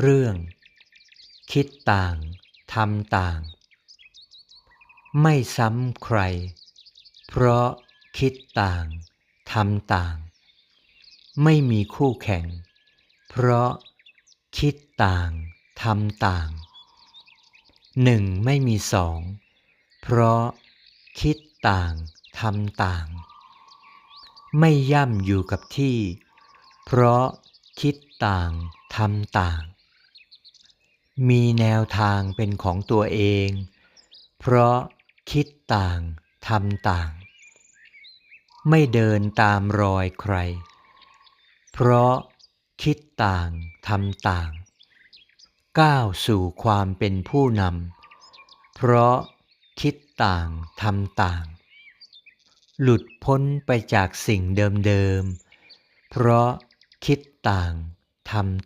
เรื่อง คิดต่างทำต่าง ไม่ซ้ำใคร เพราะคิดต่างทำต่าง ไม่มีคู่แข่ง เพราะคิดต่างทำต่างหนึ่งไม่มีสอง เพราะคิดต่างทำต่าง ไม่ย่ำอยู่กับที่ เพราะคิดต่างทำต่าง มีแนวทางเป็นของตัวเอง เพราะคิดต่างทำต่าง ไม่เดินตามรอยใคร เพราะคิดต่างทำต่าง ก้าวสู่ความเป็นผู้นำเพราะคิดต่างทำต่าง หลุดพ้นไปจากสิ่งเดิมๆเพราะคิดต่างทำ